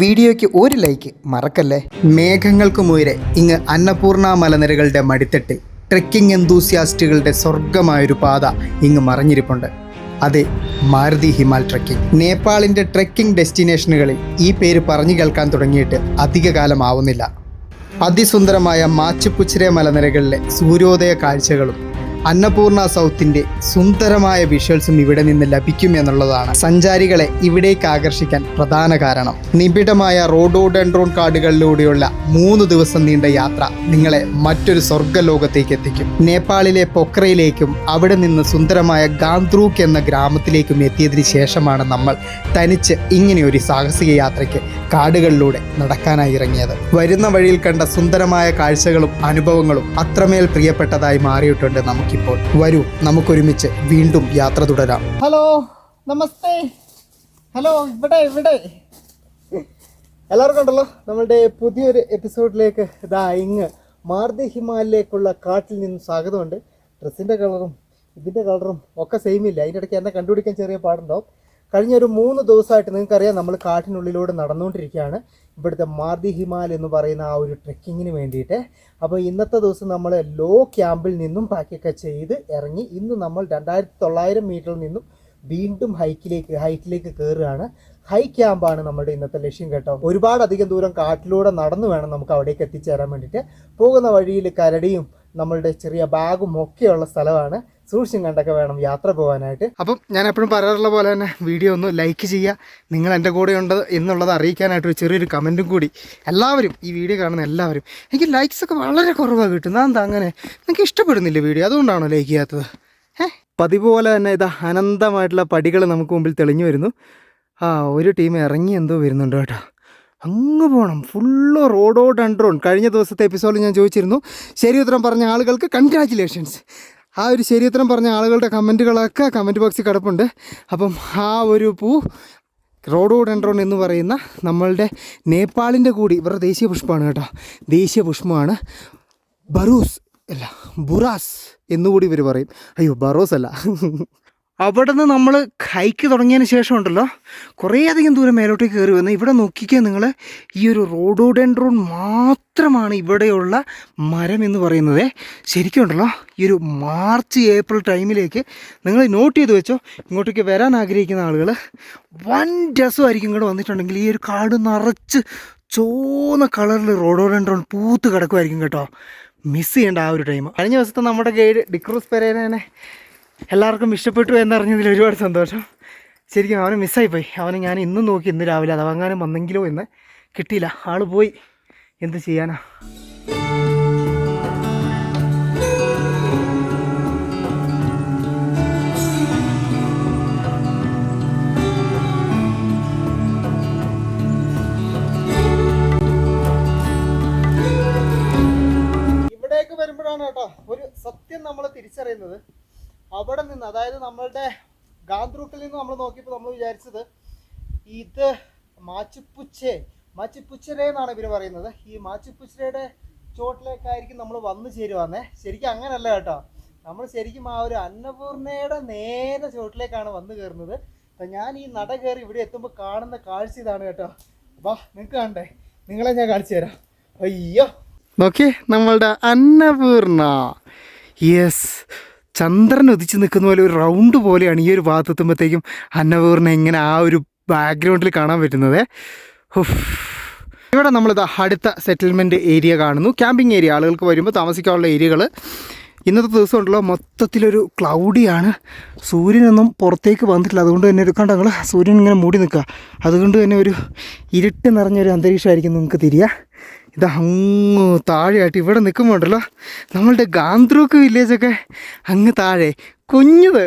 വീഡിയോയ്ക്ക് ഒരു ലൈക്ക് മറക്കല്ലേ? മേഘങ്ങൾക്കും ഉയരെ ഇങ്ങ് അന്നപൂർണ മലനിരകളുടെ മടിത്തട്ടിൽ ട്രെക്കിംഗ് എന്തൂസിയാസ്റ്റുകളുടെ സ്വർഗമായൊരു പാത ഇങ്ങ് മറിഞ്ഞിരിപ്പുണ്ട്. അതെ മാരുതി ഹിമാൽ ട്രെക്കിംഗ്. നേപ്പാളിന്റെ ട്രെക്കിംഗ് ഡെസ്റ്റിനേഷനുകളിൽ ഈ പേര് പറഞ്ഞു കേൾക്കാൻ തുടങ്ങിയിട്ട് അധികകാലം ആവുന്നില്ല അതിസുന്ദരമായ മാച്ചുപുച്ചിരെ മലനിരകളിലെ സൂര്യോദയ കാഴ്ചകളും അന്നപൂർണ സൗത്തിന്റെ സുന്ദരമായ വിഷ്വൽസും ഇവിടെ നിന്ന് ലഭിക്കും എന്നുള്ളതാണ് സഞ്ചാരികളെ ഇവിടേക്ക് ആകർഷിക്കാൻ പ്രധാന കാരണം. നിബിഡമായ റോഡോഡെൻഡ്രോൺ കാടുകളിലൂടെയുള്ള മൂന്ന് ദിവസം നീണ്ട യാത്ര നിങ്ങളെ മറ്റൊരു സ്വർഗലോകത്തേക്ക് എത്തിക്കും. നേപ്പാളിലെ പൊക്രയിലേക്കും അവിടെ നിന്ന് സുന്ദരമായ ഗാന്ത്രൂക്ക് എന്ന ഗ്രാമത്തിലേക്കും എത്തിയതിന് ശേഷമാണ് നമ്മൾ തനിച്ച് ഇങ്ങനെ ഒരു സാഹസിക യാത്രയ്ക്ക് കാടുകളിലൂടെ നടക്കാനായി ഇറങ്ങിയത്. വരുന്ന വഴിയിൽ കണ്ട സുന്ദരമായ കാഴ്ചകളും അനുഭവങ്ങളും അത്രമേൽ പ്രിയപ്പെട്ടതായി മാറിയിട്ടുണ്ട് നമുക്കിപ്പോൾ വരൂ നമുക്കൊരുമിച്ച് വീണ്ടും യാത്ര തുടരാം. ഹലോ നമസ്തേ. ഹലോ ഇവിടെ ഇവിടെ. എല്ലാവർക്കും ഉണ്ടല്ലോ? നമ്മളുടെ പുതിയൊരു എപ്പിസോഡിലേക്ക് ഇതാ ഇങ്ങ് മാർദി ഹിമാലയിലേക്കുള്ള കാട്ടിൽ നിന്ന് സ്വാഗതമുണ്ട്. ഡ്രസ്സിന്റെ കളറും ഇതിന്റെ കളറും ഒക്കെ സെയിം ഇല്ല? അതിന്റെ ഇടയ്ക്ക് എന്നെ കണ്ടുപിടിക്കാൻ ചെറിയ പാടുണ്ടാവും. കഴിഞ്ഞ ഒരു മൂന്ന് ദിവസമായിട്ട് നിങ്ങൾക്കറിയാം നമ്മൾ കാട്ടിനുള്ളിലൂടെ നടന്നുകൊണ്ടിരിക്കുകയാണ്. ഇവിടുത്തെ മാർദി ഹിമാൽ എന്ന് പറയുന്ന ആ ഒരു ട്രെക്കിങ്ങിന് വേണ്ടിയിട്ട്. അപ്പോൾ ഇന്നത്തെ ദിവസം നമ്മൾ ലോ ക്യാമ്പിൽ നിന്നും പാക്കൊക്കെ ചെയ്ത് ഇറങ്ങി ഇന്ന് നമ്മൾ രണ്ടായിരത്തി തൊള്ളായിരം മീറ്ററിൽ നിന്നും വീണ്ടും ഹൈക്കിലേക്ക് ഹൈറ്റിലേക്ക് കയറുകയാണ്. ഹൈ ക്യാമ്പാണ് നമ്മുടെ ഇന്നത്തെ ലക്ഷ്യം കേട്ടോ. ഒരുപാട് അധികം ദൂരം കാട്ടിലൂടെ നടന്നു വേണം നമുക്ക് അവിടേക്ക് എത്തിച്ചേരാൻ വേണ്ടിയിട്ട്. പോകുന്ന വഴിയിൽ കരടിയും നമ്മളുടെ ചെറിയ ബാഗും ഒക്കെയുള്ള സ്ഥലമാണ്. സൂക്ഷിച്ചും കണ്ടൊക്കെ വേണം യാത്ര പോകാനായിട്ട്. അപ്പം ഞാൻ എപ്പോഴും പറയാറുള്ള പോലെ തന്നെ വീഡിയോ ഒന്ന് ലൈക്ക് ചെയ്യുക. നിങ്ങൾ എന്റെ കൂടെ ഉണ്ട് എന്നുള്ളത് അറിയിക്കാനായിട്ട് ഒരു ചെറിയൊരു കമന്റും കൂടി. എല്ലാവരും ഈ വീഡിയോ കാണുന്ന എല്ലാവരും എനിക്ക് ലൈക്സ് ഒക്കെ വളരെ കുറവാണ് കിട്ടുന്നത്. എന്താ അങ്ങനെ? നിങ്ങൾക്ക് ഇഷ്ടപ്പെടുന്നില്ല വീഡിയോ അതുകൊണ്ടാണോ ലൈക്ക് ചെയ്യാത്തത്? ഏഹ് പതിവ് പോലെ തന്നെ ഇത് അനന്തമായിട്ടുള്ള പടികൾ നമുക്ക് മുമ്പിൽ തെളിഞ്ഞു വരുന്നു. ആ ഒരു ടീം ഇറങ്ങി എന്തോ വരുന്നുണ്ട് കേട്ടോ. അങ്ങ് പോകണം ഫുള്ള് റോഡോ ഡൺഡ്രോൺ കഴിഞ്ഞ ദിവസത്തെ എപ്പിസോഡിൽ ഞാൻ ചോദിച്ചിരുന്നു. ശരി ഉത്തരം പറഞ്ഞ ആളുകൾക്ക് കൺഗ്രാറ്റുലേഷൻസ് ആ ഒരു ശരീരത്തിനും പറഞ്ഞ ആളുകളുടെ കമന്റുകളൊക്കെ കമന്റ് ബോക്സിൽ കിടപ്പുണ്ട്. അപ്പം ആ ഒരു പൂ റോഡോഡെൻഡ്രോൺ എന്ന് പറയുന്ന നമ്മളുടെ നേപ്പാളിന്റെ കൂടി ഇവരുടെ ദേശീയ പുഷ്പമാണ് കേട്ടോ. ദേശീയ പുഷ്പമാണ്. ബറൂസ് അല്ല ബുറാസ് എന്നുകൂടി ഇവർ പറയും. അയ്യോ ബറോസ് അല്ല അവിടെ നിന്ന് നമ്മൾ ഹൈക്ക് തുടങ്ങിയതിന് ശേഷം ഉണ്ടല്ലോ കുറേയധികം ദൂരം മേലോട്ടേക്ക് കയറി വന്ന് ഇവിടെ നോക്കിക്കുക നിങ്ങൾ ഈ ഒരു റോഡോഡെൻഡ്രോൺ മാത്രമാണ് ഇവിടെയുള്ള മരം എന്ന് പറയുന്നത്. ശരിക്കും ഉണ്ടല്ലോ ഈ ഒരു മാർച്ച് ഏപ്രിൽ ടൈമിലേക്ക് നിങ്ങൾ നോട്ട് ചെയ്ത് വെച്ചോ ഇങ്ങോട്ടേക്ക് വരാൻ ആഗ്രഹിക്കുന്ന ആളുകൾ വൻ രസമായിരിക്കും ഇങ്ങോട്ട് വന്നിട്ടുണ്ടെങ്കിൽ ഈ ഒരു കാട് നിറച്ച് ചോന്ന കളറിൽ റോഡോഡെൻഡ്രോൺ പൂത്ത് കിടക്കുമായിരിക്കും കേട്ടോ. മിസ് ചെയ്യേണ്ട ആ ഒരു ടൈം. കഴിഞ്ഞ ദിവസത്തെ നമ്മുടെ ഗൈഡ് ഡിക്രൂസ് പെരേനെ എല്ലാവർക്കും ഇഷ്ടപ്പെട്ടു എന്നറിഞ്ഞതിൽ ഒരുപാട് സന്തോഷം. ശരിക്കും അവനെ മിസ്സായിപ്പോയി. അവനെ ഞാൻ ഇന്നും നോക്കി ഇന്ന് രാവിലെ അതവങ്ങാനും വന്നെങ്കിലോ എന്ന് കിട്ടിയില്ല. ആൾ പോയി. എന്ത് ചെയ്യാനാ? ഇവിടേക്ക് വരുമ്പോഴാണ് കേട്ടോ ഒരു സത്യം നമ്മൾ തിരിച്ചറിയുന്നത്. അവിടെ നിന്ന് അതായത് നമ്മളുടെ ഗാന്ദ്രൂക്കിൽ നിന്ന് നമ്മൾ നോക്കിയപ്പോൾ നമ്മൾ വിചാരിച്ചത് ഇത് മാച്ചുപ്പുച്ചേ മാച്ചുപ്പുച്ചരേ എന്നാണ് ഇവർ പറയുന്നത്. ഈ മാച്ചുപ്പുച്ചരയുടെ ചോട്ടിലേക്കായിരിക്കും നമ്മൾ വന്നു ചേരുവാന്നേ. ശരിക്കും അങ്ങനല്ല കേട്ടോ. നമ്മൾ ശരിക്കും ആ ഒരു അന്നപൂർണയുടെ നേരെ ചോട്ടിലേക്കാണ് വന്നു കയറുന്നത്. അപ്പം ഞാൻ ഈ നട കയറി ഇവിടെ എത്തുമ്പോൾ കാണുന്ന കാഴ്ച ഇതാണ് കേട്ടോ. വാ നിങ്ങൾക്ക് കാണണ്ടേ? നിങ്ങളെ ഞാൻ കാണിച്ചു തരാം. അയ്യോ. നോക്കി നമ്മളുടെ അന്നപൂർണ. യെസ് ചന്ദ്രൻ ഉദിച്ച് നിൽക്കുന്ന പോലെ ഒരു റൗണ്ട് പോലെയാണ് ഈ ഒരു ഭാഗത്തെത്തുമ്പോഴത്തേക്കും അന്നപൂർണ എങ്ങനെ ആ ഒരു ബാക്ക്ഗ്രൗണ്ടിൽ കാണാൻ പറ്റുന്നത്. ഇവിടെ നമ്മളിത് അടുത്ത സെറ്റിൽമെന്റ് ഏരിയ കാണുന്നു. ക്യാമ്പിംഗ് ഏരിയ ആളുകൾക്ക് വരുമ്പോൾ താമസിക്കാനുള്ള ഏരിയകൾ ഇന്നത്തെ ദിവസം ഉണ്ടല്ലോ മൊത്തത്തിലൊരു ക്ലൗഡിയാണ് സൂര്യനൊന്നും പുറത്തേക്ക് വന്നിട്ടില്ല. അതുകൊണ്ട് തന്നെ ഒരു കണ്ടങ്ങൾ സൂര്യൻ ഇങ്ങനെ മൂടി നിൽക്കുക. അതുകൊണ്ട് തന്നെ ഒരു ഇരുട്ട് നിറഞ്ഞൊരു അന്തരീക്ഷമായിരിക്കും നിങ്ങൾക്ക് തിരിയുക ഇത് അങ്ങ് താഴെയായിട്ട് ഇവിടെ നിൽക്കുമ്പോണ്ടല്ലോ. നമ്മളുടെ ഗാന്ത്രൂക്ക് വില്ലേജൊക്കെ അങ്ങ് താഴെ. കുഞ്ഞത്.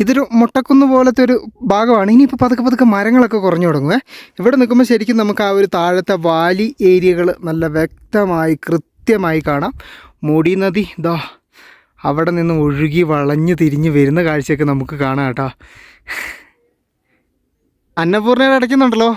ഇതൊരു മുട്ടക്കുന്ന് പോലത്തെ ഒരു ഭാഗമാണ്. ഇനിയിപ്പോൾ പതുക്കെ പതുക്കെ മരങ്ങളൊക്കെ കുറഞ്ഞു തുടങ്ങുവേ. ഇവിടെ നിൽക്കുമ്പോൾ ശരിക്കും നമുക്ക് ആ ഒരു താഴത്തെ വാലി ഏരിയകൾ നല്ല വ്യക്തമായി കൃത്യമായി കാണാം. മുടി നദി ഇതാ അവിടെ നിന്ന് ഒഴുകി വളഞ്ഞു തിരിഞ്ഞ് വരുന്ന കാഴ്ചയൊക്കെ നമുക്ക് കാണാം കേട്ടോ. അന്നപൂർണയുടെ അടയ്ക്കുന്നുണ്ടല്ലോ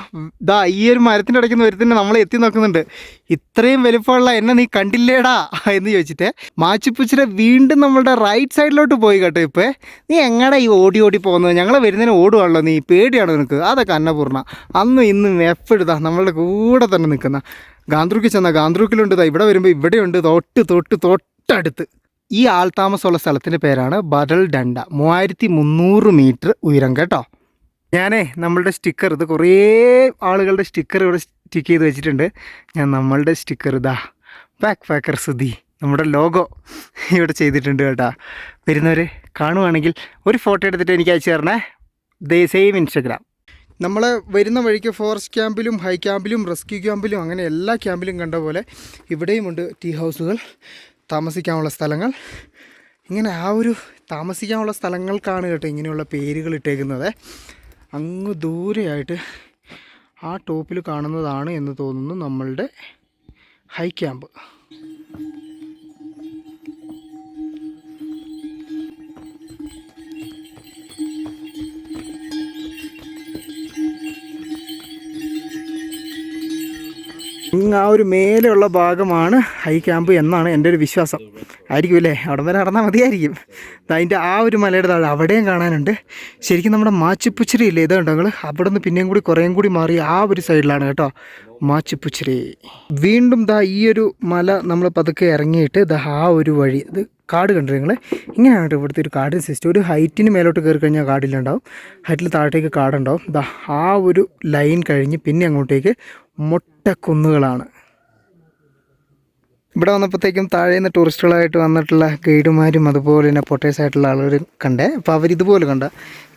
ദാ ഈ ഒരു മരത്തിന്റെ അടയ്ക്കുന്ന ഒരുത്തിന്റെ നമ്മളെ എത്തി നോക്കുന്നുണ്ട്. ഇത്രയും വലുപ്പമുള്ള എന്നെ നീ കണ്ടില്ലേടാ എന്ന് ചോദിച്ചിട്ട് മാച്ചിപ്പുച്ചിരെ വീണ്ടും നമ്മളുടെ റൈറ്റ് സൈഡിലോട്ട് പോയി കേട്ടോ ഇപ്പോൾ നീ എങ്ങടാ ഈ ഓടി ഓടി പോകുന്നത്? ഞങ്ങൾ വരുന്നതിന് ഓടുവാണല്ലോ നീ പേടിയാണോ നിനക്ക്? അതൊക്കെ അന്നപൂർണ അന്നും ഇന്നും എപ്പോഴുതാ നമ്മളുടെ കൂടെ തന്നെ നിൽക്കുന്ന. ഗാന്ത്രൂക്കിൽ ചെന്ന ഗാന്ത്രൂക്കിലുണ്ട്. ഇവിടെ വരുമ്പോൾ ഇവിടെയുണ്ട്. തൊട്ട് തൊട്ട് തൊട്ടടുത്ത്. ഈ ആൾതാമസമുള്ള സ്ഥലത്തിന്റെ പേരാണ് ബദൽ ഡണ്ട മൂവായിരത്തി മുന്നൂറ് മീറ്റർ ഉയരം കേട്ടോ. ഞാനേ നമ്മളുടെ സ്റ്റിക്കർ ഇത് കുറേ ആളുകളുടെ സ്റ്റിക്കർ ഇവിടെ സ്റ്റിക്ക് ചെയ്ത് വെച്ചിട്ടുണ്ട്. ഞാൻ നമ്മളുടെ സ്റ്റിക്കർ ഇതാ പാക്ക് പാക്കർ സുധി നമ്മുടെ ലോഗോ ഇവിടെ ചെയ്തിട്ടുണ്ട് കേട്ടോ. വരുന്നവർ കാണുവാണെങ്കിൽ ഒരു ഫോട്ടോ എടുത്തിട്ട് എനിക്ക് അയച്ചു തരണേ. ദേ സെയിം ഇൻസ്റ്റഗ്രാം നമ്മൾ വരുന്ന വഴിക്ക് ഫോറസ്റ്റ് ക്യാമ്പിലും ഹൈ ക്യാമ്പിലും റെസ്ക്യൂ ക്യാമ്പിലും അങ്ങനെ എല്ലാ ക്യാമ്പിലും കണ്ട പോലെ ഇവിടെയുമുണ്ട് ടീ ഹൗസുകൾ താമസിക്കാനുള്ള സ്ഥലങ്ങൾ. ഇങ്ങനെ ആ ഒരു താമസിക്കാനുള്ള സ്ഥലങ്ങൾക്കാണ് കേട്ടോ ഇങ്ങനെയുള്ള പേരുകൾ ഇട്ടേക്കുന്നത്. അങ്ങ് ദൂരെയായിട്ട് ആ ടോപ്പിൽ കാണുന്നതാണ് എന്ന് തോന്നുന്നു നമ്മളുടെ ഹൈ ക്യാമ്പ്. ആ ഒരു മേലെയുള്ള ഭാഗമാണ് ഹൈ ക്യാമ്പ് എന്നാണ് എന്റെ ഒരു വിശ്വാസം. ആയിരിക്കും അല്ലേ? അവിടെ വരെ നടന്നാൽ മതിയായിരിക്കും. അതിന്റെ ആ ഒരു മലയുടെ താഴെ അവിടെയും കാണാനുണ്ട്. ശരിക്കും നമ്മുടെ മാച്ചിപ്പുച്ചിരി ഇല്ലേ? ഇത് നിങ്ങൾ അവിടെ നിന്ന് പിന്നെയും കൂടി കുറേയും കൂടി മാറി ആ ഒരു സൈഡിലാണ് കേട്ടോ. മാച്ചിപ്പുച്ചിരി. വീണ്ടും ദാ ഈ ഒരു മല നമ്മൾ പതുക്കെ ഇറങ്ങിയിട്ട് ദാ ആ ഒരു വഴി. അത് കാട് കണ്ടു നിങ്ങൾ ഇങ്ങനെയാണ് കേട്ടോ ഇവിടുത്തെ ഒരു കാടിന് സിസ്റ്റം. ഒരു ഹൈറ്റിന് മേലോട്ട് കയറി കഴിഞ്ഞാൽ കാടിലുണ്ടാവും ഹൈറ്റിൽ താഴത്തേക്ക് കാടുണ്ടാവും. ദാ ആ ഒരു ലൈൻ കഴിഞ്ഞ് പിന്നെ അങ്ങോട്ടേക്ക് മൊട്ടക്കുന്നുകളാണ്. ഇവിടെ വന്നപ്പോഴത്തേക്കും താഴെ നിന്ന് ടൂറിസ്റ്റുകളായിട്ട് വന്നിട്ടുള്ള ഗൈഡുമാരും അതുപോലെ തന്നെ പൊട്ടേഴ്സ് ആയിട്ടുള്ള ആളുകൾ കണ്ടേ അപ്പോൾ അവരിതുപോലെ കണ്ട.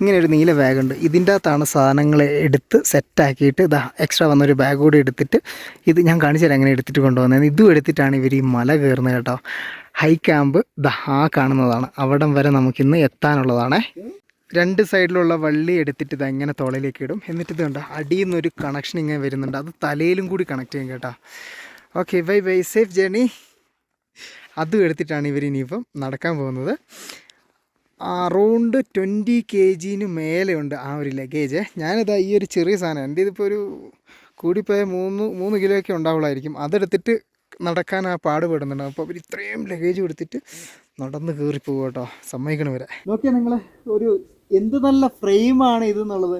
ഇങ്ങനെ ഒരു നീല ബാഗുണ്ട് ഇതിന്റെ അകത്താണ് സാധനങ്ങൾ എടുത്ത് സെറ്റാക്കിയിട്ട് ഇതാ എക്സ്ട്രാ വന്നൊരു ബാഗ് കൂടി എടുത്തിട്ട് ഇത് ഞാൻ കാണിച്ചു അങ്ങനെ എടുത്തിട്ട് കൊണ്ടുവന്നത് ഇതും എടുത്തിട്ടാണ് ഇവർ ഈ മല കയറുന്നത് കേട്ടോ. ഹൈ ക്യാമ്പ് ദാ ആ കാണുന്നതാണ്. അവിടം വരെ നമുക്കിന്ന് എത്താനുള്ളതാണ്. രണ്ട് സൈഡിലുള്ള വള്ളി എടുത്തിട്ട് ഇത് എങ്ങനെ തുളയിലേക്ക് ഇടും. എന്നിട്ട് ഇത് കണ്ട അടിയിൽ നിന്നൊരു കണക്ഷൻ ഇങ്ങനെ വരുന്നുണ്ട്. അത് തലയിലും കൂടി കണക്ട് ചെയ്യും കേട്ടോ. Okay bye bye safe journey അതും എടുത്തിട്ടാണ് ഇവർ ഇനിയിപ്പം നടക്കാൻ പോകുന്നത്. അറൗണ്ട് ട്വന്റി കെ ജിന് മേലെയുണ്ട് ആ ഒരു ലഗേജ് ഞാനിതാ ഈ ഒരു ചെറിയ സാധനം എന്റെ ഇതിപ്പോൾ ഒരു കൂടിപ്പോയ മൂന്ന് മൂന്ന് കിലോ ഒക്കെ ഉണ്ടാവുള്ളായിരിക്കും. അതെടുത്തിട്ട് നടക്കാൻ ആ പാടുപെടുന്നുണ്ട്. അപ്പോൾ അവർ ഇത്രയും ലഗേജ് കൊടുത്തിട്ട് നടന്ന് കയറി പോകും കേട്ടോ. സമ്മതിക്കണം വരെ നോക്കിയാൽ നിങ്ങൾ ഒരു എന്ത് നല്ല ഫ്രെയിമാണ് ഇത് എന്നുള്ളത്.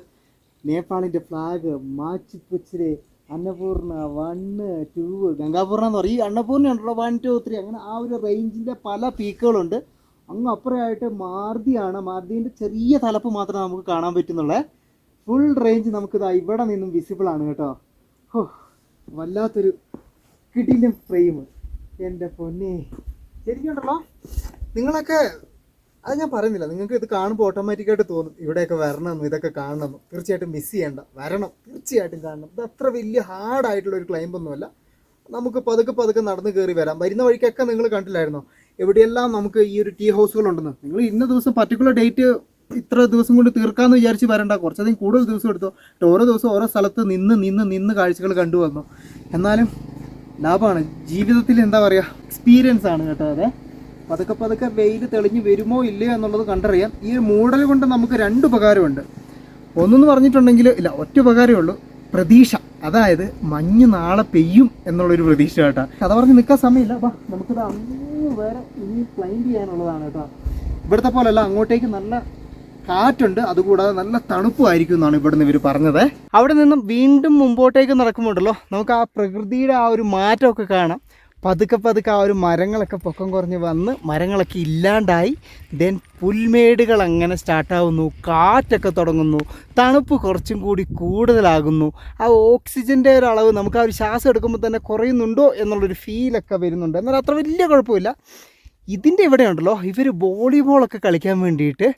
നേപ്പാളിന്റെ flag Machhapuchhre Annapurna one two Gangapurna എന്ന് പറയും. ഈ അന്നപൂർണ ഉണ്ടല്ലോ വൺ ടു ത്രീ അങ്ങനെ ആ ഒരു റേഞ്ചിന്റെ പല പീക്കുകളുണ്ട്. അങ്ങ് അപ്പുറമായിട്ട് മാർദിയാണ്. മാർദിന്റെ ചെറിയ തലപ്പ് മാത്രമേ നമുക്ക് കാണാൻ പറ്റുന്നുള്ളേ. ഫുൾ റേഞ്ച് നമുക്കിതാ ഇവിടെ നിന്നും വിസിബിൾ ആണ് കേട്ടോ. ഹോ വല്ലാത്തൊരു കിടിലും ഫ്രെയിം എന്റെ പൊന്നേ. ശരിക്കുണ്ടല്ലോ നിങ്ങളൊക്കെ അത് ഞാൻ പറയുന്നില്ല. നിങ്ങൾക്ക് ഇത് കാണുമ്പോൾ ഓട്ടോമാറ്റിക്കായിട്ട് തോന്നും ഇവിടെയൊക്കെ വരണമെന്നും ഇതൊക്കെ കാണണമെന്നും. തീർച്ചയായിട്ടും മിസ് ചെയ്യേണ്ട. വരണം. തീർച്ചയായിട്ടും കാണണം. ഇത് അത്ര വലിയ ഹാർഡായിട്ടുള്ള ഒരു ക്ലൈംബ് ഒന്നുമല്ല. നമുക്ക് പതുക്കെ പതുക്കെ നടന്ന് കയറി വരാം. വരുന്ന വഴിക്കൊക്കെ നിങ്ങൾ കണ്ടില്ലായിരുന്നോ? എവിടെയെല്ലാം നമുക്ക് ഈ ഒരു ടീ ഹൗസുകൾ ഉണ്ടെന്ന്? നിങ്ങൾ ഇന്ന ദിവസം പർട്ടിക്കുലർ ഡേറ്റ് ഇത്ര ദിവസം കൊണ്ട് തീർക്കാമെന്ന് വിചാരിച്ച് വരണ്ട. കുറച്ചധികം കൂടുതൽ ദിവസം എടുത്തോ. ഓരോ ദിവസം ഓരോ സ്ഥലത്ത് നിന്ന് നിന്ന് നിന്ന് കാഴ്ചകൾ കണ്ടുവന്നു. എന്നാലും ലാഭമാണ്. ജീവിതത്തിൽ എന്താ പറയുക എക്സ്പീരിയൻസ് ആണ് കേട്ടോ അതെ. പതുക്കെ പതുക്കെ വെയിൽ തെളിഞ്ഞ് വരുമോ ഇല്ലയോ എന്നുള്ളത് കണ്ടറിയാം. ഈ മൂടൽ കൊണ്ട് നമുക്ക് രണ്ട് ഉപകാരമുണ്ട്. ഒന്നെന്ന് പറഞ്ഞിട്ടുണ്ടെങ്കിൽ ഇല്ല ഒറ്റ ഉപകാരമേ ഉള്ളൂ. പ്രതീക്ഷ. അതായത് മഞ്ഞ് നാളെ പെയ്യും എന്നുള്ളൊരു പ്രതീക്ഷ കേട്ടോ. കഥ പറഞ്ഞ് നിൽക്കാൻ സമയമില്ല. അപ്പം നമുക്കിത് അങ്ങ് വേറെ ഇനി ക്ലൈം ചെയ്യാനുള്ളതാണ് കേട്ടോ. ഇവിടുത്തെ പോലെയല്ല അങ്ങോട്ടേക്ക് നല്ല കാറ്റുണ്ട്. അതുകൂടാതെ നല്ല തണുപ്പായിരിക്കും എന്നാണ് ഇവിടുന്ന് ഇവർ പറഞ്ഞത്. അവിടെ നിന്നും വീണ്ടും മുമ്പോട്ടേക്ക് നടക്കുമ്പോണ്ടല്ലോ നമുക്ക് ആ പ്രകൃതിയുടെ ആ ഒരു മാറ്റമൊക്കെ കാണാം. പതുക്കെ പതുക്കെ ആ ഒരു മരങ്ങളൊക്കെ പൊക്കം കുറഞ്ഞ് വന്ന് മരങ്ങളൊക്കെ ഇല്ലാണ്ടായി. ദെൻ പുൽമേടുകൾ അങ്ങനെ സ്റ്റാർട്ടാവുന്നു കാറ്റൊക്കെ തുടങ്ങുന്നു. തണുപ്പ് കുറച്ചും കൂടി കൂടുതലാകുന്നു. ആ ഓക്സിജന്റെ ഒരു അളവ് നമുക്ക് ആ ഒരു ശ്വാസം എടുക്കുമ്പോൾ തന്നെ കുറയുന്നുണ്ടോ എന്നുള്ളൊരു ഫീലൊക്കെ വരുന്നുണ്ട്. എന്നാൽ അത്ര വലിയ കുഴപ്പമില്ല. ഇതിന്റെ ഇവിടെ ഉണ്ടല്ലോ ഇവർ വോളിബോളൊക്കെ കളിക്കാൻ വേണ്ടിയിട്ട്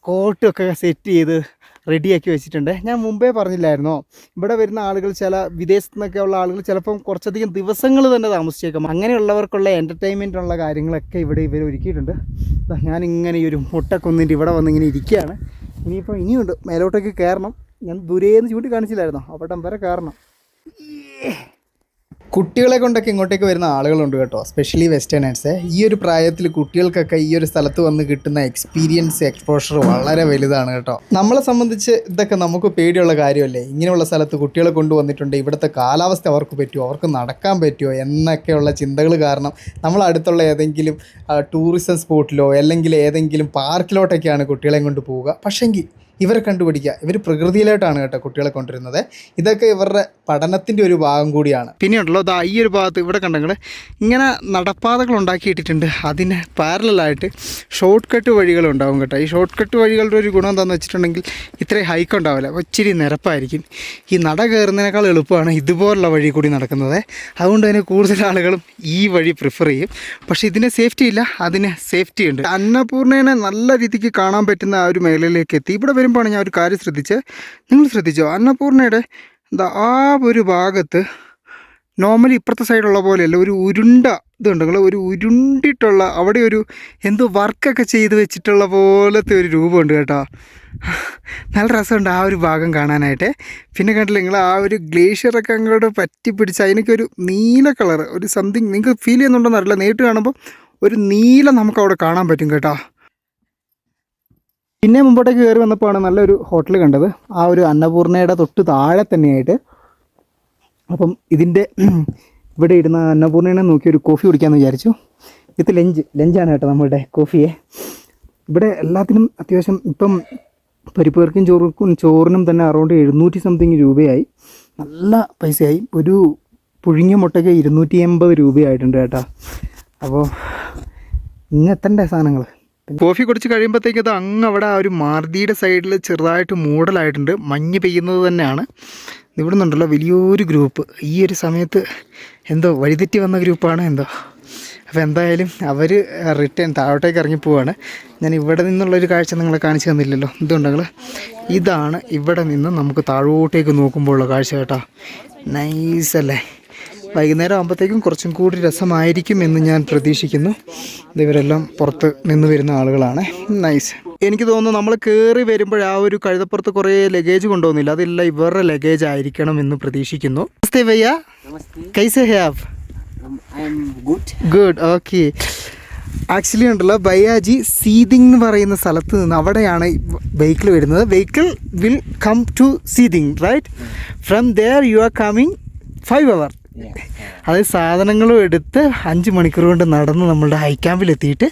കോട്ടൊക്കെ സെറ്റ് ചെയ്ത് റെഡിയാക്കി വെച്ചിട്ടുണ്ട്. ഞാൻ മുമ്പേ പറഞ്ഞില്ലായിരുന്നോ? ഇവിടെ വരുന്ന ആളുകൾ ചില വിദേശത്തു നിന്നൊക്കെ ഉള്ള ആളുകൾ ചിലപ്പം കുറച്ചധികം ദിവസങ്ങൾ തന്നെ താമസിച്ചേക്കാം. അങ്ങനെയുള്ളവർക്കുള്ള എന്റർടൈൻമെന്റുള്ള കാര്യങ്ങളൊക്കെ ഇവിടെ ഇവർ ഒരുക്കിയിട്ടുണ്ട്. ഞാനിങ്ങനെ ഈ ഒരു മുട്ടക്കൊന്നിന്റെ ഇവിടെ വന്നിങ്ങനെ ഇരിക്കുകയാണ്. ഇനിയിപ്പോൾ ഇനിയുണ്ട്. മേലോട്ടേക്ക് കയറണം. ഞാൻ ദൂരേന്ന് ചൂണ്ടി കാണിച്ചില്ലായിരുന്നോ അവിടം വരെ കയറണം. കുട്ടികളെ കൊണ്ടൊക്കെ ഇങ്ങോട്ടേക്ക് വരുന്ന ആളുകളുണ്ട് കേട്ടോ. സ്പെഷ്യലി വെസ്റ്റേണേഴ്സ് ഈ ഒരു പ്രായത്തിൽ കുട്ടികൾക്കൊക്കെ ഈ ഒരു സ്ഥലത്ത് വന്ന് കിട്ടുന്ന എക്സ്പീരിയൻസ് എക്സ്പോഷർ വളരെ വലുതാണ് കേട്ടോ. നമ്മളെ സംബന്ധിച്ച് ഇതൊക്കെ നമുക്ക് പേടിയുള്ള കാര്യമല്ലേ? ഇങ്ങനെയുള്ള സ്ഥലത്ത് കുട്ടികളെ കൊണ്ടുവന്നിട്ടുണ്ട് ഇവിടുത്തെ കാലാവസ്ഥ അവർക്ക് പറ്റുമോ? അവർക്ക് നടക്കാൻ പറ്റുമോ? എന്നൊക്കെയുള്ള ചിന്തകൾ കാരണം നമ്മൾ അടുത്തുള്ള ഏതെങ്കിലും ടൂറിസം സ്പോട്ടിലോ അല്ലെങ്കിൽ ഏതെങ്കിലും പാർക്കിലോട്ടൊക്കെയാണ് കുട്ടികളെയും കൊണ്ട് പോവുക. പക്ഷെങ്കിൽ ഇവരെ കണ്ടുപിടിക്കുക. ഇവർ പ്രകൃതിയിലായിട്ടാണ് കേട്ടോ കുട്ടികളെ കൊണ്ടുവരുന്നത്. ഇതൊക്കെ ഇവരുടെ പഠനത്തിന്റെ ഒരു ഭാഗം കൂടിയാണ്. പിന്നെയുണ്ടല്ലോ ദാ ഈ ഒരു ഭാഗത്ത് ഇവിടെ കണ്ടെങ്കിൽ ഇങ്ങനെ നടപ്പാതകൾ ഉണ്ടാക്കിയിട്ടിട്ടുണ്ട്. അതിന് പാരലായിട്ട് ഷോർട്ട് കട്ട് വഴികളുണ്ടാവും കേട്ടോ. ഈ ഷോർട്ട് കട്ട് വഴികളുടെ ഒരു ഗുണം എന്താണെന്ന് വെച്ചിട്ടുണ്ടെങ്കിൽ ഇത്രയും ഹൈക്ക് ഉണ്ടാവില്ല. ഇച്ചിരി നിരപ്പായിരിക്കും. ഈ നട കയറുന്നതിനേക്കാൾ എളുപ്പമാണ് ഇതുപോലുള്ള വഴി കൂടി നടക്കുന്നത്. അതുകൊണ്ട് തന്നെ കൂടുതൽ ആളുകളും ഈ വഴി പ്രിഫർ ചെയ്യും. പക്ഷേ ഇതിന് സേഫ്റ്റി ഇല്ല അതിന് സേഫ്റ്റി ഉണ്ട്. അന്നപൂർണേനെ നല്ല രീതിക്ക് കാണാൻ പറ്റുന്ന ആ ഒരു മേഖലയിലേക്ക് എത്തി. ഇവിടെ വരുമ്പോഴാണ് ഞാൻ ഒരു കാര്യം ശ്രദ്ധിച്ചത് നിങ്ങൾ ശ്രദ്ധിച്ചോ? അന്നപൂർണയുടെ ആ ഒരു ഭാഗത്ത് നോർമലി ഇപ്പുറത്തെ സൈഡുള്ള പോലെയല്ല ഒരു ഉരുണ്ട ഇതുണ്ടെങ്കിൽ ഒരു ഉരുണ്ടിട്ടുള്ള അവിടെ ഒരു എന്തോ വർക്കൊക്കെ ചെയ്ത് വെച്ചിട്ടുള്ള പോലത്തെ ഒരു രൂപമുണ്ട് കേട്ടോ. നല്ല രസമുണ്ട് ആ ഒരു ഭാഗം കാണാനായിട്ട്. പിന്നെ കണ്ടില്ല നിങ്ങൾ ആ ഒരു ഗ്ലേഷ്യറൊക്കെ അങ്ങോട്ട് പറ്റി പിടിച്ച് അതിനൊക്കെ ഒരു നീല കളർ ഒരു സംതിങ് നിങ്ങൾക്ക് ഫീൽ ചെയ്യുന്നുണ്ടോ അറിയില്ല. നേരിട്ട് കാണുമ്പോൾ ഒരു നീല നമുക്ക് അവിടെ കാണാൻ പറ്റും കേട്ടോ. പിന്നെ മുമ്പോട്ടേക്ക് കയറി വന്നപ്പോഴാണ് നല്ലൊരു ഹോട്ടൽ കണ്ടത്. ആ ഒരു അന്നപൂർണയുടെ തൊട്ട് താഴെ തന്നെയായിട്ട് അപ്പം ഇതിന്റെ ഇവിടെ ഇരുന്ന അന്നപൂർണേനെ നോക്കി ഒരു കോഫി കുടിക്കാമെന്ന് വിചാരിച്ചു. ഇത് ലഞ്ച്. ലഞ്ചാണ് കേട്ടോ നമ്മളുടെ കോഫിയെ. ഇവിടെ എല്ലാത്തിനും അത്യാവശ്യം ഇപ്പം പരിപ്പേർക്കും ചോറുക്കും ചോറിനും തന്നെ അറൗണ്ട് എഴുന്നൂറ്റി സംതിങ് രൂപയായി. നല്ല പൈസയായി. ഒരു പുഴുങ്ങിയ മുട്ടയ്ക്ക് ഇരുന്നൂറ്റി എൺപത് രൂപയായിട്ടുണ്ട് കേട്ടോ. അപ്പോൾ ഇങ്ങെത്തണ്ടേ സാധനങ്ങൾ. കോഫി കുടിച്ച് കഴിയുമ്പോഴത്തേക്ക് അത് അങ്ങ് അവിടെ ആ ഒരു മാർദിയുടെ സൈഡിൽ ചെറുതായിട്ട് മൂടലായിട്ടുണ്ട്. മഞ്ഞ് പെയ്യുന്നത് തന്നെയാണ്. ഇവിടെ നിന്നുണ്ടല്ലോ വലിയൊരു ഗ്രൂപ്പ്. ഈ ഒരു സമയത്ത് എന്തോ വഴിതെറ്റി വന്ന ഗ്രൂപ്പാണ് എന്തോ. അപ്പോൾ എന്തായാലും അവർ റിട്ടേൺ താഴോട്ടേക്ക് ഇറങ്ങി പോവാണ്. ഞാൻ ഇവിടെ നിന്നുള്ളൊരു കാഴ്ച നിങ്ങളെ കാണിച്ചു തന്നില്ലല്ലോ. എന്തുകൊണ്ടെങ്കിൽ ഇതാണ് ഇവിടെ നിന്ന് നമുക്ക് താഴോട്ടേക്ക് നോക്കുമ്പോഴുള്ള കാഴ്ച കേട്ടോ. നൈസ് അല്ലേ? വൈകുന്നേരം ആകുമ്പോഴത്തേക്കും കുറച്ചും കൂടി രസമായിരിക്കും എന്ന് ഞാൻ പ്രതീക്ഷിക്കുന്നു. ഇവരെല്ലാം പുറത്ത് നിന്ന് വരുന്ന ആളുകളാണ്. നൈസ് എനിക്ക് തോന്നുന്നു നമ്മൾ കയറി വരുമ്പോൾ ആ ഒരു കഴുതപ്പുറത്ത് കുറേ ലഗേജ് കൊണ്ടുപോകുന്നില്ല. അതില്ല ഇവരുടെ ലഗേജ് ആയിരിക്കണം എന്ന് പ്രതീക്ഷിക്കുന്നു. നമസ്തേ ഭയ്യ. കൈസെ. ഗുഡ് ഓക്കെ ആക്ച്വലി ഉണ്ടല്ലോ ബയ്യാജി സീതിങ് എന്ന് പറയുന്ന സ്ഥലത്ത് നിന്ന് അവിടെയാണ് വെഹിക്കിൾ വരുന്നത്. Vehicle will come to Siding right from there you are coming five hour. അതായത് സാധനങ്ങളും എടുത്ത് അഞ്ച് മണിക്കൂർ കൊണ്ട് നടന്ന് നമ്മളുടെ ഹൈ ക്യാമ്പിൽ എത്തിയിട്ട്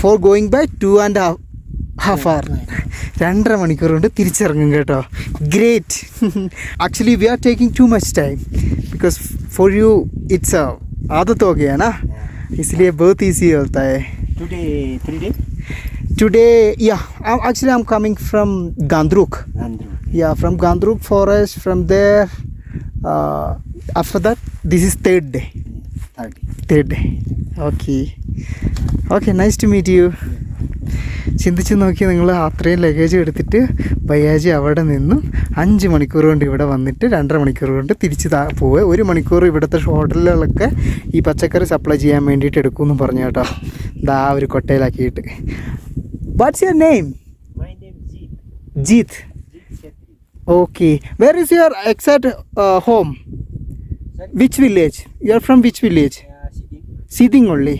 for going by two and half hour രണ്ടര മണിക്കൂർ കൊണ്ട് തിരിച്ചിറങ്ങും കേട്ടോ great actually we are taking too much time because for you it's आदत हो गया ना इसलिए बहुत ईजी होता है Today, three days. today yeah I'm, actually i'm coming from gandruk Andrew. yeah from gandruk forest from there uh, after that this is third day. Thirty. third day. Okay. Okay nice to meet you. ചിന്തിച്ച് നോക്കി നിങ്ങൾ അത്രയും luggage എടുത്തിട്ട് ബയ്യാജി അവിടെ നിന്നും അഞ്ച് മണിക്കൂർ കൊണ്ട് ഇവിടെ വന്നിട്ട് രണ്ടര മണിക്കൂർ കൊണ്ട് തിരിച്ച് താ പോവുക. ഒരു മണിക്കൂർ ഇവിടുത്തെ ഹോട്ടലുകളൊക്കെ ഈ പച്ചക്കറി സപ്ലൈ ചെയ്യാൻ വേണ്ടിയിട്ട് എടുക്കുമെന്ന് പറഞ്ഞു കേട്ടോ. ദാ ഒരു കൊട്ടയിലാക്കിയിട്ട്. What's your name. Jeet. Okay where is your exact home Which village? You are from which village? Siding. Only.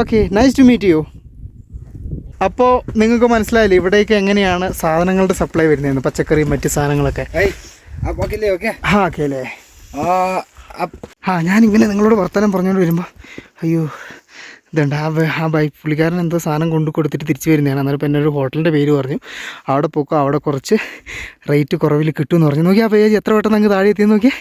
Okay, nice to meet you. അപ്പോൾ നിങ്ങൾക്ക് മനസ്സിലായില്ലേ ഇവിടേക്ക് എങ്ങനെയാണ് സാധനങ്ങളുടെ സപ്ലൈ വരുന്നതെന്ന്? പച്ചക്കറിയും മറ്റ് സാധനങ്ങളൊക്കെ. ആ ഓക്കെയല്ലേ ആ ഞാനിങ്ങനെ നിങ്ങളോട് വർത്തമാനം പറഞ്ഞുകൊണ്ട് വരുമ്പോൾ അയ്യോ ഇതുണ്ട് ആ ആ ബൈക്ക് പുള്ളിക്കാരൻ എന്തോ സാധനം കൊണ്ടു കൊടുത്തിട്ട് തിരിച്ചു വരുന്നതാണ്. അന്നേരം പിന്നെ ഒരു ഹോട്ടലിന്റെ പേര് പറഞ്ഞു. അവിടെ പോക്കോ അവിടെ കുറച്ച് റേറ്റ് കുറവിൽ കിട്ടുമെന്ന് പറഞ്ഞു. നോക്കി ആ പേജ് എത്ര വട്ടം നിങ്ങൾക്ക് താഴെ എത്തിയെന്ന് നോക്കിയേ.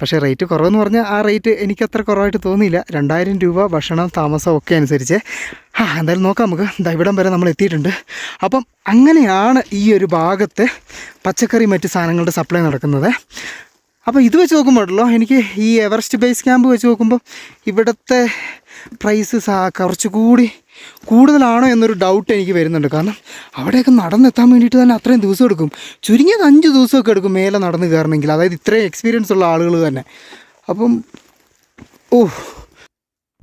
പക്ഷേ റേറ്റ് കുറവെന്ന് പറഞ്ഞാൽ ആ റേറ്റ് എനിക്ക് അത്ര കുറവായിട്ട് തോന്നിയില്ല. രണ്ടായിരം രൂപ ഭക്ഷണം താമസം ഒക്കെ അനുസരിച്ച്. ആ എന്തായാലും നോക്കാം നമുക്ക്. ഇവിടം വരെ നമ്മൾ എത്തിയിട്ടുണ്ട്. അപ്പം അങ്ങനെയാണ് ഈ ഒരു ഭാഗത്ത് പച്ചക്കറി മറ്റ് സാധനങ്ങളുടെ സപ്ലൈ നടക്കുന്നത്. അപ്പോൾ ഇത് വെച്ച് നോക്കുമ്പോഴല്ലോ എനിക്ക് ഈ എവറസ്റ്റ് ബേസ് ക്യാമ്പ് വെച്ച് നോക്കുമ്പോൾ ഇവിടുത്തെ പ്രൈസ് കുറച്ചുകൂടി കൂടുതലാണോ എന്നൊരു ഡൗട്ട് എനിക്ക് വരുന്നുണ്ട്. കാരണം അവിടെയൊക്കെ നടന്നെത്താൻ വേണ്ടിയിട്ട് തന്നെ അത്രയും ദിവസം എടുക്കും. ചുരുങ്ങിയത് അഞ്ച് ദിവസമൊക്കെ എടുക്കും മേലെ നടന്ന് കയറണമെങ്കിൽ. അതായത് ഇത്രയും എക്സ്പീരിയൻസ് ഉള്ള ആളുകൾ തന്നെ. അപ്പം ഓ